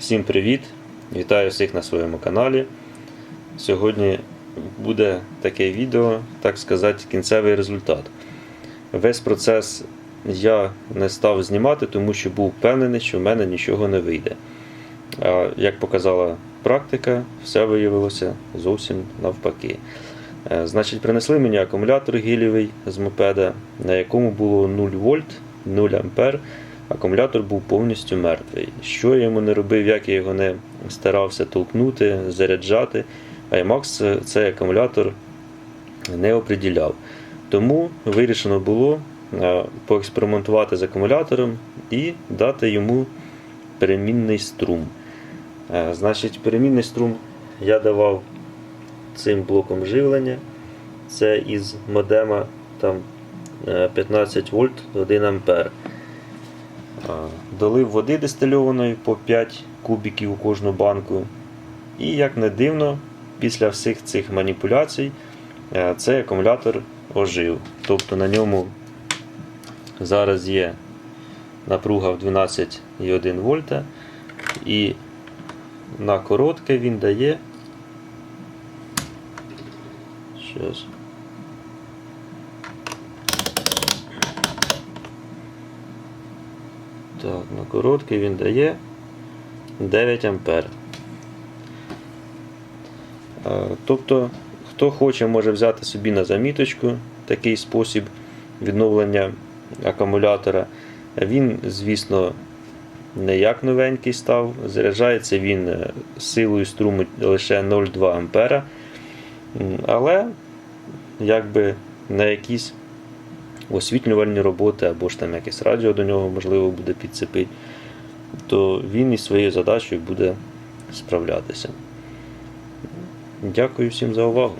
Всім привіт! Вітаю всіх на своєму каналі. Сьогодні буде таке відео, так сказати, кінцевий результат. Весь процес я не став знімати, тому що був впевнений, що в мене нічого не вийде. А як показала практика, все виявилося зовсім навпаки. Е, Значить, принесли мені акумулятор гелівий з мопеда, на якому було 0 вольт, 0 ампер. Акумулятор був повністю мертвий. Що я йому не робив, як я його не старався толкнути, заряджати, IMAX цей акумулятор не оприділяв. Тому вирішено було е, поекспериментувати з акумулятором і дати йому перемінний струм. Е, Значить, перемінний струм я давав цим блоком живлення. Це із модема там, е, 15 вольт 1 ампер. Долив води дистильованої по 5 кубіків у кожну банку. І як не дивно, після всіх цих маніпуляцій е, цей акумулятор ожив. Тобто на ньому зараз є напруга в 12,1 вольта. І на коротке він дає. Щас. Так, на короткий він дає 9 ампер. Тобто, хто хоче, може взяти собі на заміточку такий спосіб відновлення акумулятора. Він, звісно, не як новенький став. Заряджається він е, силою струму лише 0,2 ампера. Але якби на якісь освітлювальні роботи або ж там якесь радіо до нього можливо буде підцепити, то він із своєю задачею буде справлятися. Дякую всім за увагу.